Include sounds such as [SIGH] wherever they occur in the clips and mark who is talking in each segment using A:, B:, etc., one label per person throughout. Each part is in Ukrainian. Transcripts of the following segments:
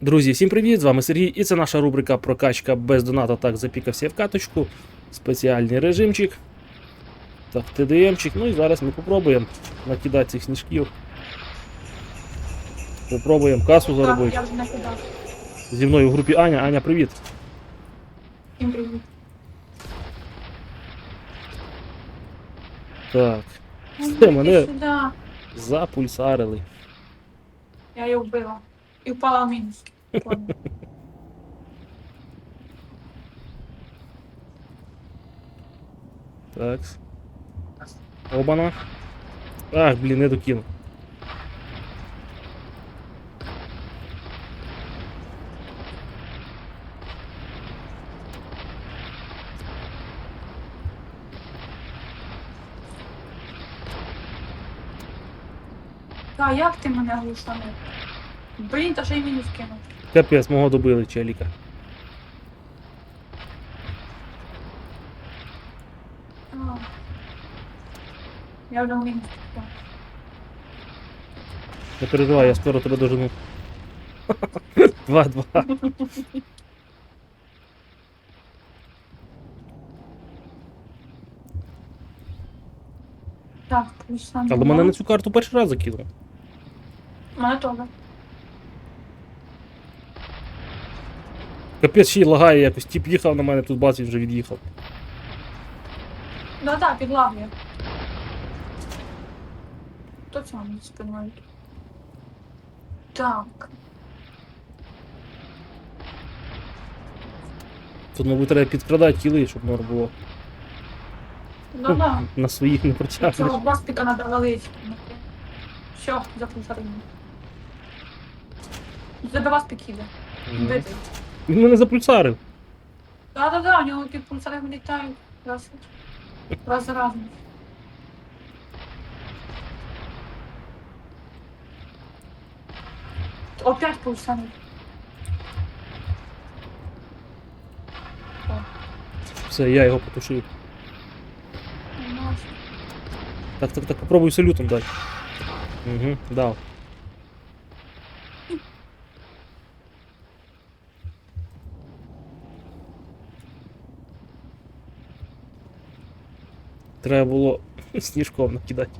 A: Друзі, всім привіт! З вами Сергій, і це наша рубрика Прокачка без доната. Так, запікався в каточку. Спеціальний режимчик. Так, ТДМчик. Ну і зараз ми попробуємо накидати цих сніжків. Попробуємо касу
B: Так,
A: заробити.
B: я вже накидав.
A: Зі мною в групі Аня. Аня, привіт.
B: Всім привіт.
A: Так,
B: Ну,
A: Це мене-
B: сюди.
A: запульсарили.
B: Я її вбила. І впала в мінус. Понял.
A: Так. Обана. Ах, блін, не докинув.
B: Та як ти мене глушанив? Блін, та ще й мінус кинув.
A: Капець, мого добили челіка.
B: А. Я вже в мінус пішла.
A: Не переживай, я скоро тебе дожену. [LAUGHS] Два-два.
B: Так, плюс сам.
A: Але мене на цю карту перший раз закинув.
B: Мене теж.
A: Капець ще й лагає якось. Тіп їхав на мене, тут бац, він вже від'їхав.
B: Да, да, підлагує. Хто цього не спиною? Так.
A: Тут, мабуть, треба підкрадати кіли, щоб норм було.
B: Да, да. [LAUGHS]
A: На своїх не протягнеш.
B: Цього пластика надо валить. Все, запульсарили. Тебе вас підкиде.
A: Мгм. Він мене запульсарив.
B: Да, да, да, у нього ті пульсари вилітають. Раз, раз за разом. Опять пульсари.
A: Все, я його потушив. Так, так, так, попробуй салютом дати. Угу, дав. Треба було сніжком накидати.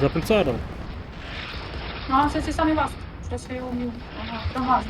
A: Запульсарив.
B: А, це цей самий вас. Щось я його вб'ю. Ага, промазав.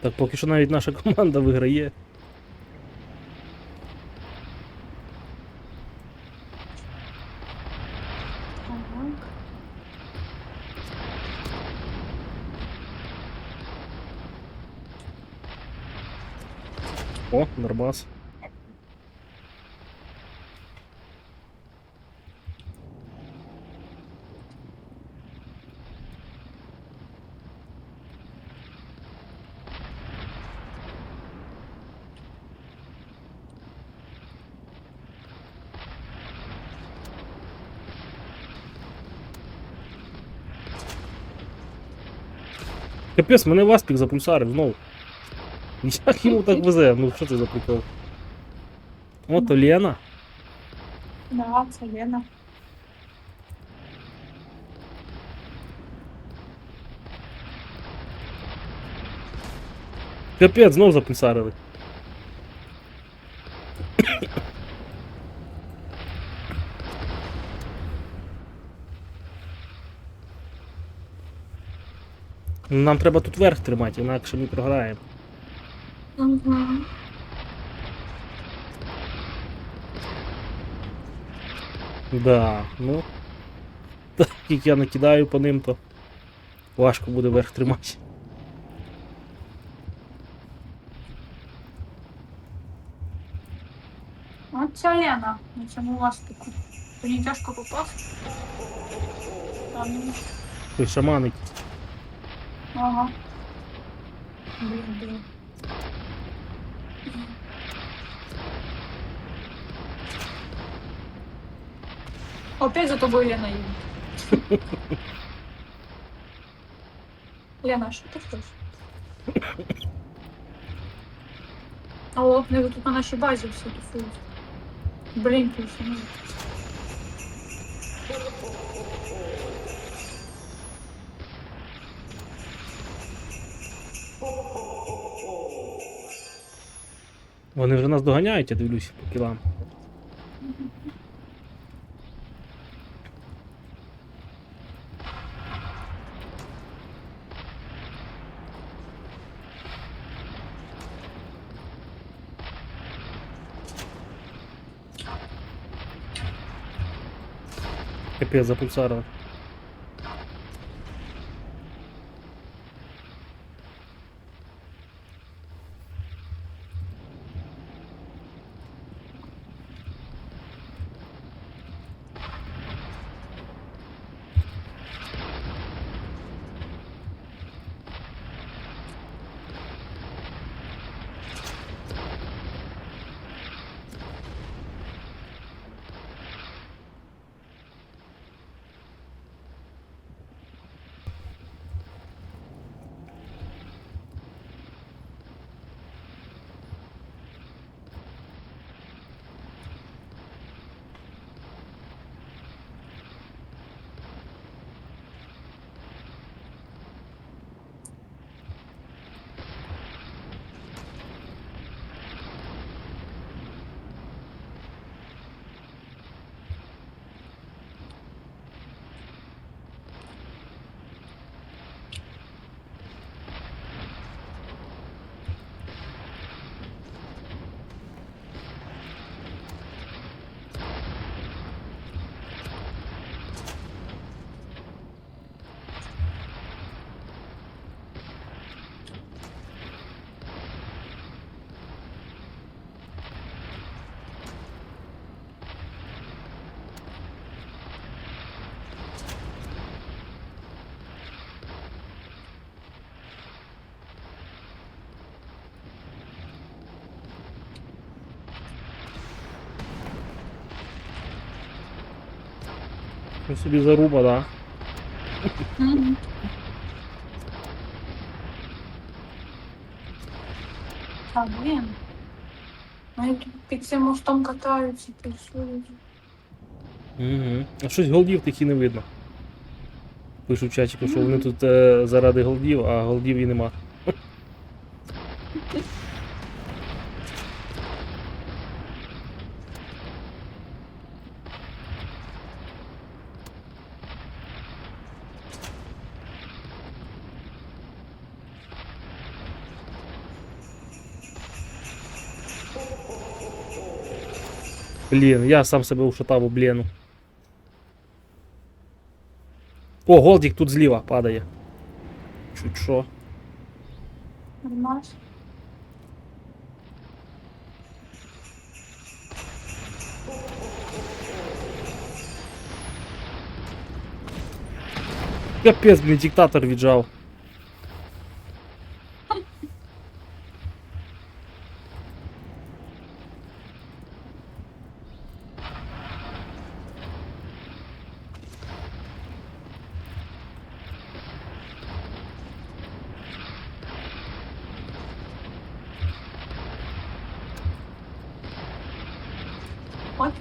A: Так, поки що навіть наша команда виграє. О, нормас. Капець, мене Васпік запульсарив знову. Як йому так везе? Ну що це за прикол? О, то Лена.
B: Да, це Лена.
A: Капець, знов запульсарили. Нам треба тут верх тримати, інакше ми програємо.
B: Угу.
A: Да, ну. Так як я накидаю по ним, то важко буде верх тримати.
B: От ця Лена на цьому ластику. То не тяжко попасти. Там, ну,
A: Той шаманик.
B: Ага. Блін, блін. Опять за тобой Лена едет. Лена, що ти хочеш? О, не ви тут на нашій базі все тусують. Блін, ти що не.
A: Вони вже нас доганяють, я дивлюсь по кілам. Капець за Ну собі заруба, да. [LAUGHS]
B: Мгм. Та, блін. Вони тут під цим мостом катаються, пульсують.
A: Угу. А щось голдів такі не видно. Пишу в чатіку, що вони тут е, заради голдів, а голдів і нема. [LAUGHS] Блін, я сам себе ушатав у блену. О, голдик тут зліва падає. Чуть що.
B: Нормально.
A: Капець, блін, диктатор віджав.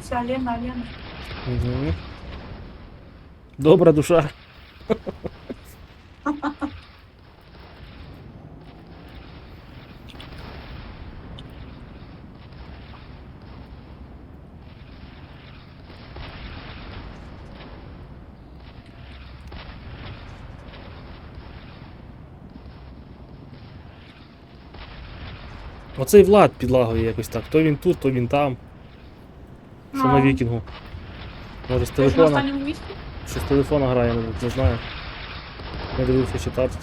B: Ця Лена, Лена.
A: Угу. Добра душа. Оцей Влад підлагує якось так. То він тут, то він там. Що на вікінгу. Може з телефона.
B: останньому
A: з телефона грає, мабуть, не знаю. Не дивився читати.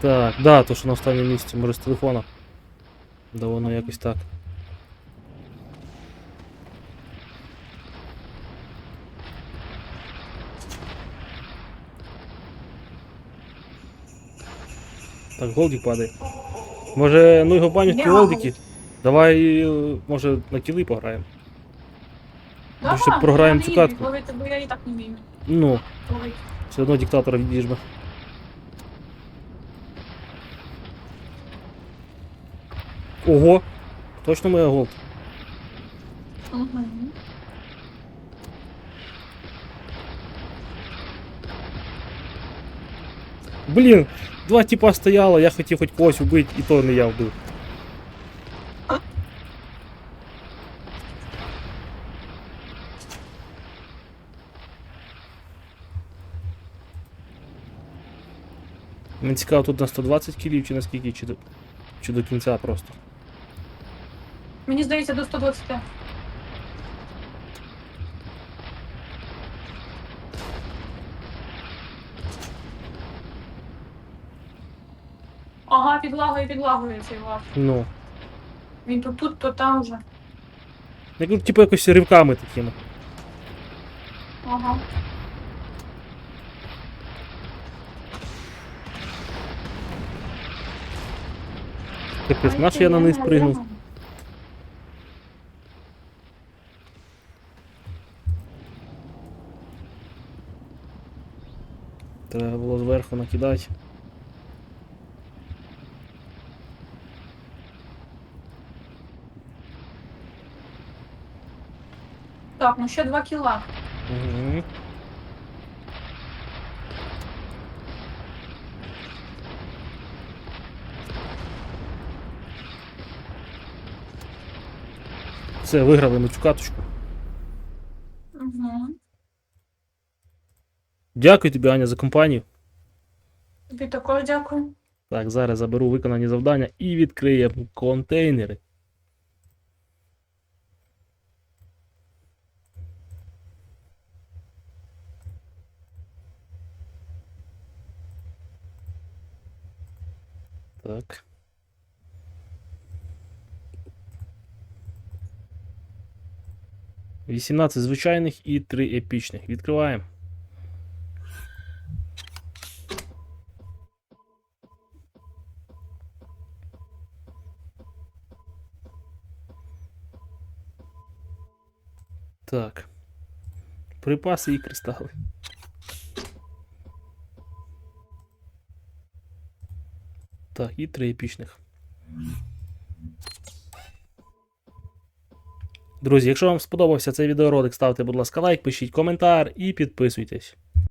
A: Так, да, то що на останньому місці, може з телефона. Да воно якось так. Так, Голдик падає. Може, ну його банять ті голдики? Давай, може, на кіли пограємо.
B: Да,
A: ще програємо цю катку.
B: ловити, бо я і так не вмію
A: Ну,
B: ловити.
A: все одно диктатора відіжме. Ого! Точно моя голд.
B: Угу.
A: Блін, два типа стояло, я хотів хоч когось вбити, і то не я вбив. Мені цікаво, тут на 120 кілів чи на скільки, чи до, чи до кінця просто.
B: Мені здається, до 120. Ага, підлагує, підлагує цей ваш.
A: Ну.
B: Він то тут, то там вже.
A: Я кажу, типу якось ривками такими.
B: Ага.
A: Капець, наш я на низ пригнув. Треба було зверху накидати.
B: Так, ну ще два кіла.
A: Угу. Все, виграли ми цю каточку.
B: Угу.
A: Дякую тобі, Аня, за компанію.
B: Тобі також дякую.
A: Так, зараз заберу виконані завдання і відкриємо контейнери. Так. Вісімнадцять звичайних і три епічних. Відкриваємо. Так. Припаси і кристали. Так, і три епічних. Друзі, якщо вам сподобався цей відеоролик, ставте, будь ласка, лайк, пишіть коментар і підписуйтесь.